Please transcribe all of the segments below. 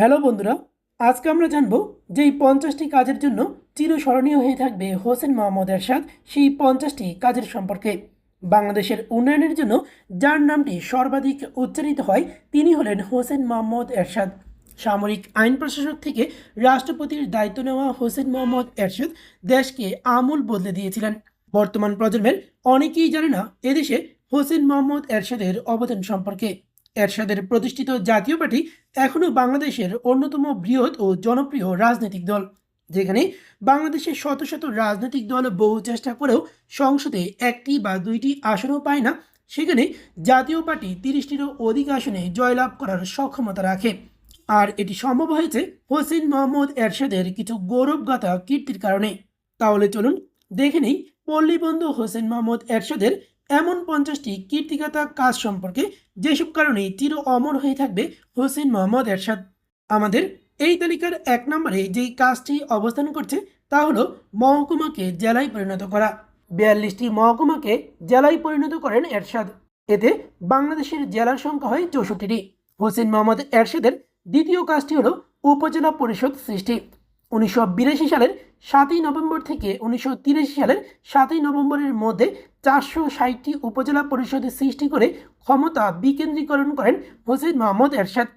Hello বন্ধুরা, আজকে আমরা জানব যে এই পঞ্চাশটি কাজের জন্য চিরস্মরণীয় হয়ে থাকবে হোসেন মোহাম্মদ এরশাদ সেই পঞ্চাশটি কাজের সম্পর্কে। বাংলাদেশের উন্নয়নের জন্য যার নামটি সর্বাধিক উচ্চারিত হয়, তিনি হলেন হোসেন মোহাম্মদ এরশাদ। সামরিক আইন প্রশাসক থেকে রাষ্ট্রপতির দায়িত্ব নেওয়া হোসেন মোহাম্মদ এরশাদ দেশকে আমূল বদলে দিয়েছিলেন। বর্তমান প্রজন্মের অনেকেই জানে না এদেশে হোসেন মোহাম্মদ এরশাদের অবদান সম্পর্কে। এরশাদের প্রতিষ্ঠিত জাতীয় পার্টি এখনও বাংলাদেশের অন্যতম বৃহৎ ও জনপ্রিয় রাজনৈতিক দল, যেখানে বাংলাদেশের শত শত রাজনৈতিক দল বহু চেষ্টা করেও সংসদে একটি বা দুইটি আসনও পায় না। সেখানে জাতীয় পার্টি তিরিশটিরও অধিক আসনে জয়লাভ করার সক্ষমতা রাখে। আর এটি সম্ভব হয়েছে হোসেন মোহাম্মদ এরশাদের কিছু গৌরবগাথা কীর্তির কারণে। তাহলে চলুন দেখে নেই পল্লীবন্ধু হোসেন মোহাম্মদ এরশাদের এমন পঞ্চাশটি কীর্তিগাথা কাজ সম্পর্কে, যেসব কারণে চির অমর হয়ে থাকবে হোসেন মোহাম্মদ এরশাদ। আমাদের এই তালিকার এক নম্বরে যেই কাজটি অবস্থান করছে, তা হলো মহকুমাকে জেলায় পরিণত করা। বিয়াল্লিশটি মহকুমাকে জেলায় পরিণত করেন এরশাদ। এতে বাংলাদেশের জেলার সংখ্যা হয় চৌষট্টিটি। হোসেন মোহাম্মদ এরশাদের দ্বিতীয় কাজটি হলো উপজেলা পরিষদ সৃষ্টি। উনিশশো বিরাশি সালের সাতই নভেম্বর থেকে উনিশশো তিরাশি সালের সাতই নভেম্বরের মধ্যে চারশো ষাটটি উপজেলা পরিষদ সৃষ্টি করে ক্ষমতা বিকেন্দ্রীকরণ করেন হোসেন মোহাম্মদ এরশাদ।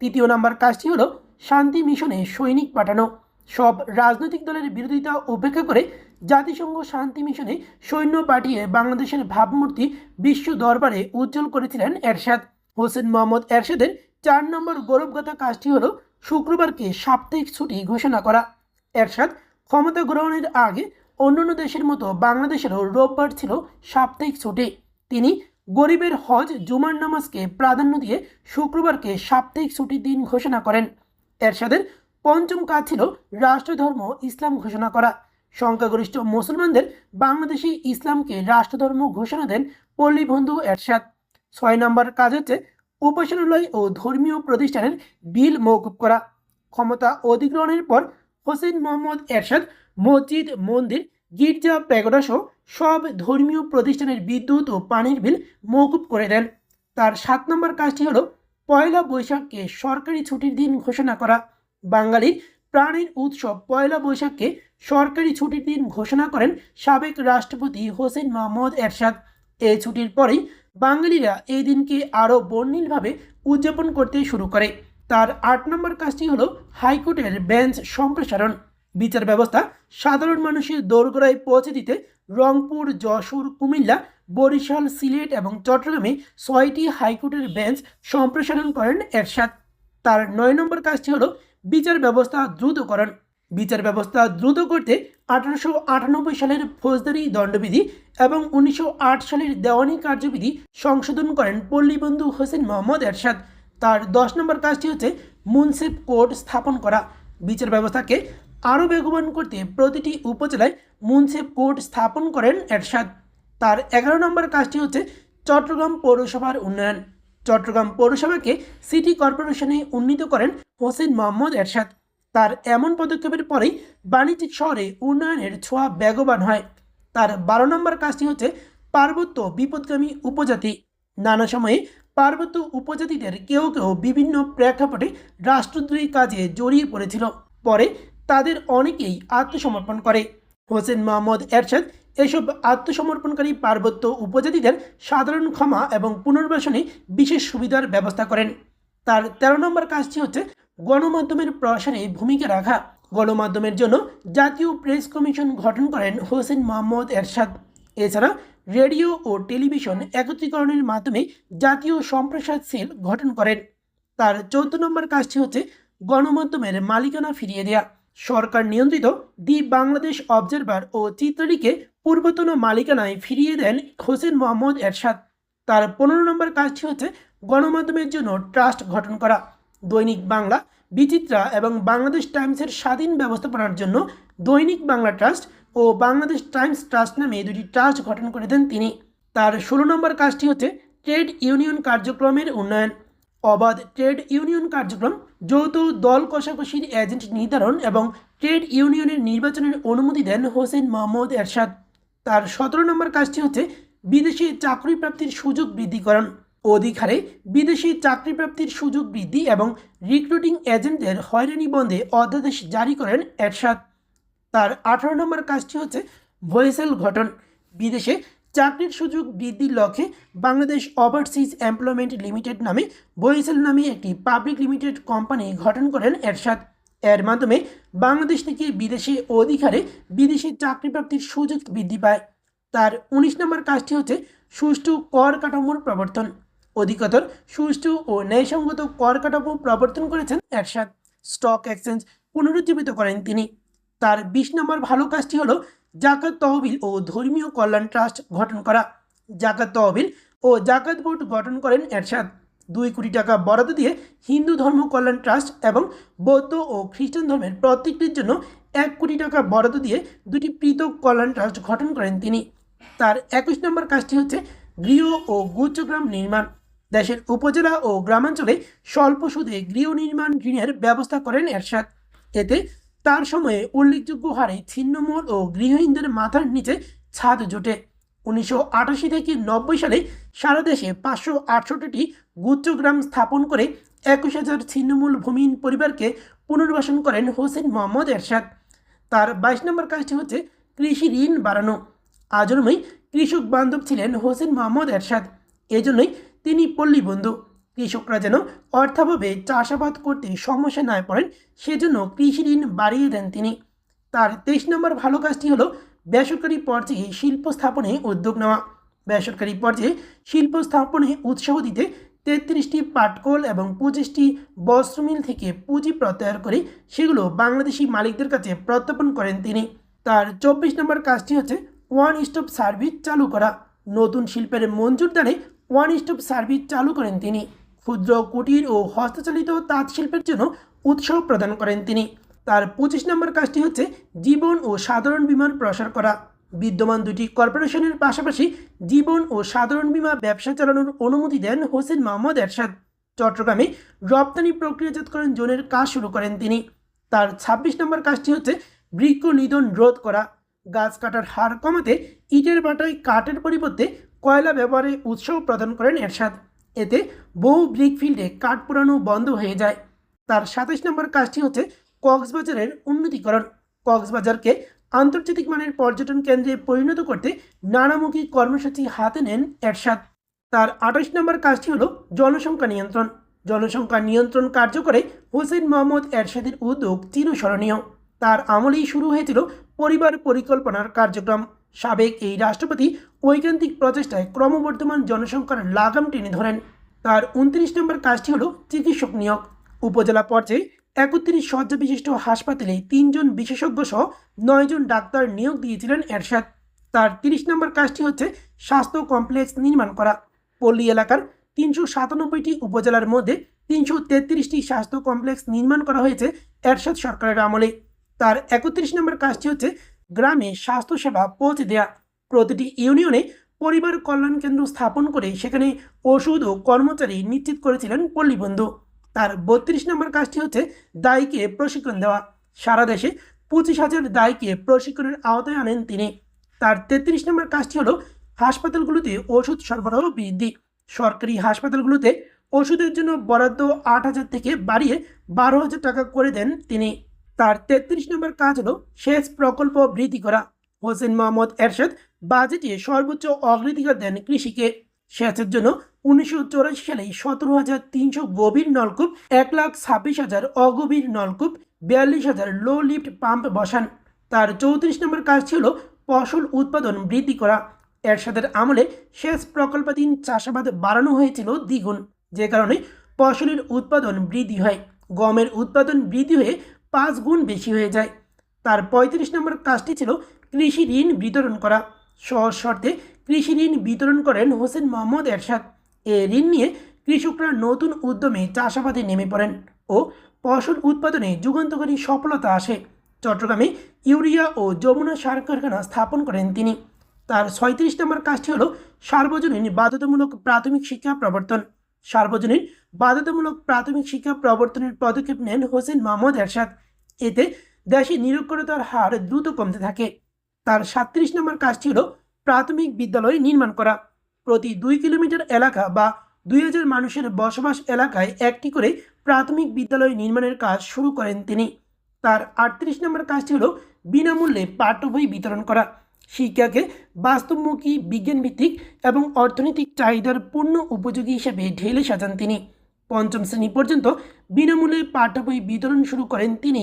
তৃতীয় নম্বর কাজটি হলো শান্তি মিশনে সৈনিক পাঠানো। সব রাজনৈতিক দলের বিরোধিতা উপেক্ষা করে জাতিসংঘ শান্তি মিশনে সৈন্য পাঠিয়ে বাংলাদেশের ভাবমূর্তি বিশ্ব দরবারে উজ্জ্বল করেছিলেন এরশাদ। হোসেন মোহাম্মদ এরশাদের চার নম্বর গৌরবগাথা কাজটি হলো শুক্রবারকে সাপ্তাহিক ছুটি ঘোষণা করা? এরশাদ, ক্ষমতা গ্রহণের আগে অন্যান্য দেশের মতো বাংলাদেশেরও রোববার ছিল সাপ্তাহিক ছুটি। তিনি গরিবের হজ, জুমার নামাজকে প্রাধান্য দিয়ে শুক্রবারকে সাপ্তাহিক ছুটির দিন ঘোষণা করেন। এরশাদের পঞ্চম কাজ ছিল রাষ্ট্রধর্ম ইসলাম ঘোষণা করা। সংখ্যাগরিষ্ঠ মুসলমানদের বাংলাদেশি ইসলামকে রাষ্ট্রধর্ম ঘোষণা দেন পল্লীবন্ধু এরশাদ। ছয় নম্বর কাজ হচ্ছে উপাসনালয় ও ধর্মীয় প্রতিষ্ঠানের বিল মৌকুব করা। ক্ষমতা অধিগ্রহণের পর হোসেন মোহাম্মদ এরশাদ, মসজিদ, মন্দির, গির্জা, প্যাগোডা সহ সব ধর্মীয় প্রতিষ্ঠানের বিদ্যুৎ ও পানির বিল মৌকুব করে দেন। তার সাত নম্বর কাজটি হলো পয়লা বৈশাখকে সরকারি ছুটির দিন ঘোষণা করা। বাঙালির প্রাণের উৎসব পয়লা বৈশাখকে সরকারি ছুটির দিন ঘোষণা করেন সাবেক রাষ্ট্রপতি হোসেন মোহাম্মদ এরশাদ। এই ছুটির পরেই বাঙালিরা এই দিনকে আরও বর্ণিলভাবে উদযাপন করতে শুরু করে। তার আট নম্বর কাজটি হলো হাইকোর্টের বেঞ্চ সম্প্রসারণ। বিচার ব্যবস্থা সাধারণ মানুষের দোরগোড়ায় পৌঁছে দিতে রংপুর, যশোর, কুমিল্লা, বরিশাল, সিলেট এবং চট্টগ্রামে ছয়টি হাইকোর্টের বেঞ্চ সম্প্রসারণ করেন এরশাদ। তার নয় নম্বর কাজটি হলো বিচার ব্যবস্থা দ্রুতকরণ। বিচার ব্যবস্থা দ্রুত করতে আঠারোশো আটানব্বই সালের ফৌজদারি দণ্ডবিধি এবং উনিশশো আট সালের দেওয়ানি কার্যবিধি সংশোধন করেন পল্লীবন্ধু হোসেন মোহাম্মদ এরশাদ। তার দশ নম্বর কাজটি হচ্ছে মুন্সিপ কোর্ট স্থাপন করা। বিচার ব্যবস্থাকে আরও বেগবান করতে প্রতিটি উপজেলায় মুন্সিপ কোর্ট স্থাপন করেন এরশাদ। তার এগারো নম্বর কাজটি হচ্ছে চট্টগ্রাম পৌরসভার উন্নয়ন। চট্টগ্রাম পৌরসভাকে সিটি কর্পোরেশনে উন্নীত করেন হোসেন মোহাম্মদ এরশাদ। তার এমন পদক্ষেপের পরেই বাণিজ্যিক শহরে উন্নয়নের ছোঁয়া বেগবান হয়। তার বারো নম্বর কাজটি হচ্ছে পার্বত্য বিপদগামী উপজাতি। নানা সময়ে পার্বত্য উপজাতিদের কেউ কেউ বিভিন্ন প্রেক্ষাপটে রাষ্ট্রদ্রোহী কাজে জড়িয়ে পড়েছিল। পরে তাদের অনেকেই আত্মসমর্পণ করে। হোসেন মোহাম্মদ এরশাদ এসব আত্মসমর্পণকারী পার্বত্য উপজাতিদের সাধারণ ক্ষমা এবং পুনর্বাসনে বিশেষ সুবিধার ব্যবস্থা করেন। তার তেরো নম্বর কাজটি হচ্ছে গণমাধ্যমের প্রসারে ভূমিকা রাখা গণমাধ্যমের জন্য জাতীয় প্রেস কমিশন গঠন করেন হোসেন মোহাম্মদ এরশাদ। এছাড়া রেডিও ও টেলিভিশন একত্রীকরণের মাধ্যমে জাতীয় সম্প্রসার সেল গঠন করেন। তার চৌদ্দ নম্বর কাজটি হচ্ছে গণমাধ্যমের মালিকানা ফিরিয়ে দেয়া। সরকার নিয়ন্ত্রিত দি বাংলাদেশ অবজারভার ও চিত্রটিকে পূর্বতন মালিকানায় ফিরিয়ে দেন হোসেন মোহাম্মদ এরশাদ। তার পনেরো নম্বর কাজটি হচ্ছে গণমাধ্যমের জন্য ট্রাস্ট গঠন করা। দৈনিক বাংলা, বিচিত্রা এবং বাংলাদেশ টাইমসের স্বাধীন ব্যবস্থাপনার জন্য দৈনিক বাংলা ট্রাস্ট ও বাংলাদেশ টাইমস ট্রাস্ট নামে দুটি ট্রাস্ট গঠন করে দেন তিনি। তার ষোলো নম্বর কাজটি হচ্ছে ট্রেড ইউনিয়ন কার্যক্রমের উন্নয়ন। অবাধ ট্রেড ইউনিয়ন কার্যক্রম, যৌথ দল কষাকষির এজেন্ট নির্ধারণ এবং ট্রেড ইউনিয়নের নির্বাচনের অনুমতি দেন হোসেন মোহাম্মদ এরশাদ। তার সতেরো নম্বর কাজটি হচ্ছে বিদেশে চাকরি প্রাপ্তির সুযোগ বৃদ্ধিকরণ অধিক হারে বিদেশি চাকরি প্রাপ্তির সুযোগ বৃদ্ধি এবং রিক্রুটিং এজেন্টদের হয়রানি বন্ধে অধ্যাদেশ জারি করেন এরশাদ। তার আঠারো নম্বর কাজটি হচ্ছে ভয়েসেল গঠন। বিদেশে চাকরির সুযোগ বৃদ্ধির লক্ষ্যে বাংলাদেশ ওভারসিজ এমপ্লয়মেন্ট লিমিটেড নামে ভয়েসেল নামে একটি পাবলিক লিমিটেড কোম্পানি গঠন করেন এরশাদ। এর মাধ্যমে বাংলাদেশ থেকে বিদেশে অধিকারে বিদেশি চাকরি প্রাপ্তির সুযোগ বৃদ্ধি পায়। তার উনিশ নম্বর কাজটি হচ্ছে সুষ্ঠু কর কাঠামোর প্রবর্তন। অধিকতর সুষ্ঠু ও ন্যায়সঙ্গত কর কাঠামো প্রবর্তন করেছেন এরশাদ। স্টক এক্সচেঞ্জ পুনরুজ্জীবিত করেন তিনি। তার বিশ নম্বর ভালো কাজটি হলো জাকাত তহবিল ও ধর্মীয় কল্যাণ ট্রাস্ট গঠন করা। জাকাত তহবিল ও জাকাত বোর্ড গঠন করেন এরশাদ। দুই কোটি টাকা বরাদ্দ দিয়ে হিন্দু ধর্ম কল্যাণ ট্রাস্ট এবং বৌদ্ধ ও খ্রিস্টান ধর্মের প্রত্যেকটির জন্য এক কোটি টাকা বরাদ্দ দিয়ে দুটি পৃথক কল্যাণ ট্রাস্ট গঠন করেন তিনি। তার একুশ নম্বর কাজটি হচ্ছে গৃহ ও গুচ্ছগ্রাম নির্মাণ। দেশের উপজেলা ও গ্রামাঞ্চলে স্বল্প সুদে গৃহ নির্মাণ ঋণের ব্যবস্থা করেন এরশাদ। এতে তার সময়ে উল্লেখযোগ্য হারে ছিন্নমূল ও গৃহহীনদের মাথার নিচে ছাদ জোটে। উনিশশো আটাশি থেকে নব্বই সালে সারা দেশে পাঁচশো আটষট্টিটি গুচ্ছগ্রাম স্থাপন করে একুশ হাজার ছিন্নমূল ভূমিহীন পরিবারকে পুনর্বাসন করেন হোসেন মোহাম্মদ এরশাদ। তার বাইশ নম্বর কাজটি হচ্ছে কৃষি ঋণ বাড়ানো। আজন্মই কৃষক বান্ধব ছিলেন হোসেন মোহাম্মদ এরশাদ। এজন্যই তিনি পল্লী বন্ধু, কৃষকরা যেন অর্থাভাবে চাষাবাদ করতে সমস্যা না পড়েন, সেজন্য কৃষি ঋণ বাড়িয়ে দেন তিনি। তার তেইশ নম্বর ভালো কাজটি হলো বেসরকারি পর্যায়ে শিল্প স্থাপনে উদ্যোগ নেওয়া। বেসরকারি পর্যায়ে শিল্প স্থাপনে উৎসাহ দিতে তেত্রিশটি পাটকল এবং পঁচিশটি বস্ত্রমিল থেকে পুঁজি প্রত্যাহার করে সেগুলো বাংলাদেশি মালিকদের কাছে প্রত্যাপন করেন তিনি। তার চব্বিশ নম্বর কাজটি হচ্ছে ওয়ান স্টপ সার্ভিস চালু করা। নতুন শিল্পের মঞ্জুর দ্বারে ওয়ান স্টপ সার্ভিস চালু করেন তিনি। ক্ষুদ্র, কুটির ও হস্তচালিত তাঁত শিল্পের জন্য উৎসাহ প্রদান করেন তিনি। তার পঁচিশ নম্বর কাজটি হচ্ছে জীবন ও সাধারণ বিমার প্রসার করা। বিদ্যমান দুটি কর্পোরেশনের পাশাপাশি জীবন ও সাধারণ বীমা ব্যবসা চালানোর অনুমতি দেন হোসেন মোহাম্মদ এরশাদ। চট্টগ্রামে রপ্তানি প্রক্রিয়াজাতকরণ জোনের কাজ শুরু করেন তিনি। তার ছাব্বিশ নম্বর কাজটি হচ্ছে বৃক্ষ নিধন রোধ করা। গাছ কাটার হার কমাতে ইটের বাটায় কাঠের পরিবর্তে কয়লা ব্যবহারে উৎসাহ প্রদান করেন এরশাদ। এতে বহু ব্রিক ফিল্ডে কাঠ পোড়ানো বন্ধ হয়ে যায়। তার সাতাশ নম্বর কাজটি হচ্ছে কক্সবাজারের উন্নতিকরণ। কক্সবাজারকে আন্তর্জাতিক মানের পর্যটন কেন্দ্রে পরিণত করতে নানামুখী কর্মসূচি হাতে নেন এরশাদ। তার আঠাশ নম্বর কাজটি হলো জনসংখ্যা নিয়ন্ত্রণ। জনসংখ্যা নিয়ন্ত্রণ কার্যকরে হোসেন মোহাম্মদ এরশাদের উদ্যোগ চিরস্মরণীয়। তার আমলেই শুরু হয়েছিল পরিবার পরিকল্পনার কার্যক্রম। সাবেক এই রাষ্ট্রপতি ঐকান্তিক প্রচেষ্টায় ক্রমবর্ধমান জনসংখ্যার লাগাম টেনে ধরেন। তার উনত্রিশ নম্বর কাজটি হলো চিকিৎসক নিয়োগ। উপজেলা পর্যায়ে একত্রিশ শয্যা বিশিষ্ট হাসপাতালে তিনজন বিশেষজ্ঞ সহ নয়জন ডাক্তার নিয়োগ দিয়েছিলেন এরশাদ। তার তিরিশ নম্বর কাজটি হচ্ছে স্বাস্থ্য কমপ্লেক্স নির্মাণ করা। পল্লী এলাকার তিনশো সাতানব্বইটি উপজেলার মধ্যে তিনশো তেত্রিশটি স্বাস্থ্য কমপ্লেক্স নির্মাণ করা হয়েছে এরশাদ সরকারের আমলে। তার একত্রিশ নম্বর কাজটি হচ্ছে গ্রামে স্বাস্থ্যসেবা পৌঁছে দেয়া। প্রতিটি ইউনিয়নে পরিবার কল্যাণ কেন্দ্র স্থাপন করে সেখানে ওষুধ ও কর্মচারী নিশ্চিত করেছিলেন পল্লীবন্ধু তার বত্রিশ নম্বর কাজটি হচ্ছে দায়ীকে প্রশিক্ষণ দেওয়া। সারা দেশে পঁচিশ হাজার দায়ীকে প্রশিক্ষণের আওতায় আনেন তিনি। তার তেত্রিশ নম্বর কাজটি হলো হাসপাতালগুলোতে ওষুধ সরবরাহ বৃদ্ধি। সরকারি হাসপাতালগুলোতে ওষুধের জন্য বরাদ্দ আট হাজার থেকে বাড়িয়ে বারো হাজার টাকা করে দেন তিনি। তার তেত্রিশ নম্বর কাজ হলো সেচ প্রকল্প বৃদ্ধি করা। হোসেন মোহাম্মদ এরশাদ বাজেটে সর্বোচ্চ অগ্রাধিকার দেন কৃষিকে। সেচের জন্য উনিশশো সালে সতেরো হাজার তিনশো গভীর নলকূপ, এক লাখ ছাব্বিশ হাজার অগভীর নলকূপ, বিয়াল্লিশ হাজার লো লিফট পাম্প বসান। তার চৌত্রিশ নম্বর কাজ ছিল ফসল উৎপাদন বৃদ্ধি করা। এরশাদের আমলে সেচ প্রকল্পাধীন চাষাবাদ বাড়ানো হয়েছিল দ্বিগুণ, যে কারণে ফসলের উৎপাদন বৃদ্ধি হয়। গমের উৎপাদন বৃদ্ধি হয়ে পাঁচ গুণ বেশি হয়ে যায়। তার পঁয়ত্রিশ নম্বর কাজটি ছিল কৃষি ঋণ বিতরণ করা। সহজ শর্তে কৃষি ঋণ বিতরণ করেন হোসেন মোহাম্মদ এরশাদ। এ ঋণ নিয়ে কৃষকরা নতুন উদ্যমে চাষাবাদে নেমে পড়েন ও ফসল উৎপাদনে যুগান্তকারী সফলতা আসে। চট্টগ্রামে ইউরিয়া ও যমুনা সার কারখানা স্থাপন করেন তিনি। তার ছয়ত্রিশ নম্বর কাজটি হল সার্বজনীন বাধ্যতামূলক প্রাথমিক শিক্ষা প্রবর্তন। সার্বজনীন বাধ্যতামূলক প্রাথমিক শিক্ষা প্রবর্তনের পদক্ষেপ নেন হোসেন মোহাম্মদ এরশাদ। এতে দেশে নিরক্ষরতার হার দ্রুত কমতে থাকে। তার সাতত্রিশ নম্বর কাজটি হল প্রাথমিক বিদ্যালয় নির্মাণ করা। প্রতি দুই কিলোমিটার এলাকা বা দুই হাজার মানুষের বসবাস এলাকায় একটি করে প্রাথমিক বিদ্যালয় নির্মাণের কাজ শুরু করেন তিনি। তার আটত্রিশ নম্বর কাজটি হলো বিনামূল্যে পাঠ্য বই বিতরণ করা। শিক্ষাকে বাস্তবমুখী, বিজ্ঞানভিত্তিক এবং অর্থনৈতিক চাহিদার পূর্ণ উপযোগী হিসেবে ঢেলে সাজান তিনি। পঞ্চম শ্রেণি পর্যন্ত বিনামূল্যে পাঠ্য বই বিতরণ শুরু করেন তিনি,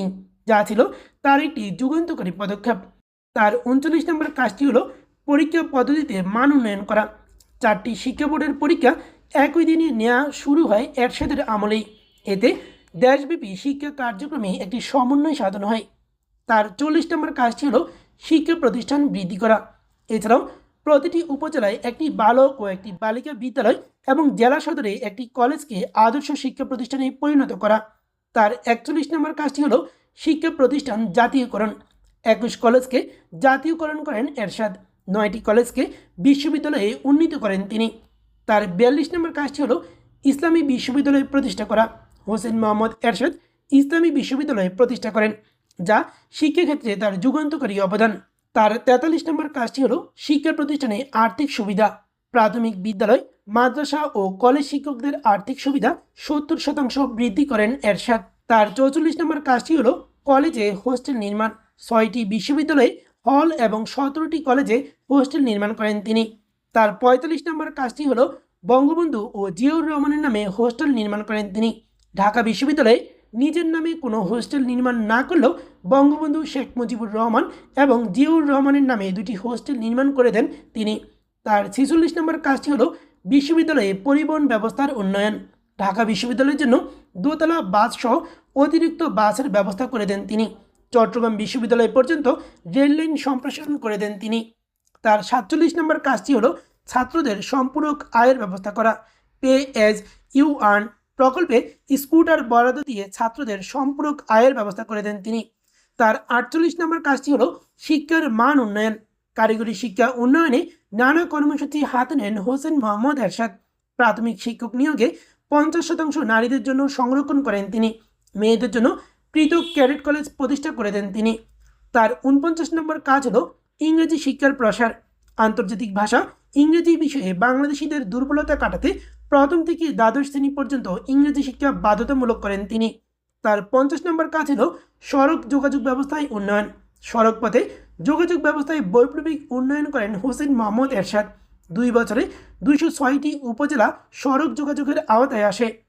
যা ছিল তার একটি যুগান্তকারী পদক্ষেপ। তার উনচল্লিশ নম্বর কাজটি হলো পরীক্ষা পদ্ধতিতে মান উন্নয়ন করা। চারটি শিক্ষা বোর্ডের পরীক্ষা একই দিনে নেওয়া শুরু হয় এরশাদের আমলেই। এতে দেশব্যাপী শিক্ষা কার্যক্রমে একটি সমন্বয় সাধন হয়। তার চল্লিশ নম্বর কাজটি হলো শিক্ষা প্রতিষ্ঠান বৃদ্ধি করা। এছাড়াও প্রতিটি উপজেলায় একটি বালক ও একটি বালিকা বিদ্যালয় এবং জেলা সদরে একটি কলেজকে আদর্শ শিক্ষা প্রতিষ্ঠানে পরিণত করা। তার একচল্লিশ নম্বর কাজটি হলো শিক্ষা প্রতিষ্ঠান জাতীয়করণ। একুশ কলেজকে জাতীয়করণ করেন এরশাদ, নয়টি কলেজকে বিশ্ববিদ্যালয়ে উন্নীত করেন তিনি। তার বিয়াল্লিশ নম্বর কাজটি হলো ইসলামী বিশ্ববিদ্যালয় প্রতিষ্ঠা করা। হোসেন মোহাম্মদ এরশাদ ইসলামী বিশ্ববিদ্যালয় প্রতিষ্ঠা করেন, যা শিক্ষাক্ষেত্রে তার যুগান্তকারী অবদান। তার তেতাল্লিশ নম্বর কাজটি হলো শিক্ষা প্রতিষ্ঠানে আর্থিক সুবিধা। প্রাথমিক বিদ্যালয়, মাদ্রাসা ও কলেজ শিক্ষকদের আর্থিক সুবিধা সত্তর শতাংশ বৃদ্ধি করেন এরশাদ। তার চৌচল্লিশ নম্বর কাজটি হলো কলেজে হোস্টেল নির্মাণ। ছয়টি বিশ্ববিদ্যালয়ে হল এবং সতেরোটি কলেজে হোস্টেল নির্মাণ করেন তিনি। তার পঁয়তাল্লিশ নম্বর কাজটি হলো বঙ্গবন্ধু ও জিয়াউর রহমানের নামে হোস্টেল নির্মাণ করেন তিনি। ঢাকা বিশ্ববিদ্যালয়ে নিজের নামে কোনো হোস্টেল নির্মাণ না করলেও বঙ্গবন্ধু শেখ মুজিবুর রহমান এবং জিয়াউর রহমানের নামে দুটি হোস্টেল নির্মাণ করে দেন তিনি। তার ছেচল্লিশ নম্বর কাজটি হলো বিশ্ববিদ্যালয়ে পরিবহন ব্যবস্থার উন্নয়ন। ঢাকা বিশ্ববিদ্যালয়ের জন্য দোতলা বাস সহ অতিরিক্ত বাসের ব্যবস্থা করে দেন তিনি। চট্টগ্রাম বিশ্ববিদ্যালয় পর্যন্ত রেল লাইন সম্প্রসারণ করে দেন তিনি। তার সাতচল্লিশ নম্বর কাজটি হলো ছাত্রদের সম্পূরক আয়ের ব্যবস্থা করা। পে এজ ইউ আর্ন প্রকল্পে স্কুটার বরাদ্দ দিয়ে ছাত্রদের সম্পূরক আয়ের ব্যবস্থা করে দেন তিনি। তার আটচল্লিশ নম্বর কাজটি হলো শিক্ষার মান উন্নয়ন। কারিগরি শিক্ষা উন্নয়নে নানা কর্মসূচি হাতে নেন হোসেন মোহাম্মদ এরশাদ। প্রাথমিক শিক্ষক নিয়োগে পঞ্চাশ শতাংশ নারীদের জন্য সংরক্ষণ করেন তিনি। মেয়েদের জন্য পৃথক ক্যাডেট কলেজ প্রতিষ্ঠা করে দেন তিনি। তার উনপঞ্চাশ নম্বর কাজ হলো ইংরেজি শিক্ষার প্রসার। আন্তর্জাতিক ভাষা ইংরেজি বিষয়ে বাংলাদেশিদের দুর্বলতা কাটাতে প্রথম থেকে দ্বাদশ শ্রেণি পর্যন্ত ইংরেজি শিক্ষা বাধ্যতামূলক করেন তিনি। তার পঞ্চাশ নম্বর কাজ হলো সড়ক যোগাযোগ ব্যবস্থায় উন্নয়ন। সড়ক পথে যোগাযোগ ব্যবস্থায় বৈপ্লবিক উন্নয়ন করেন হোসেন মোহাম্মদ এরশাদ। দুই বছরে দুইশো ছয়টি উপজেলা সড়ক যোগাযোগের আওতায় আসে।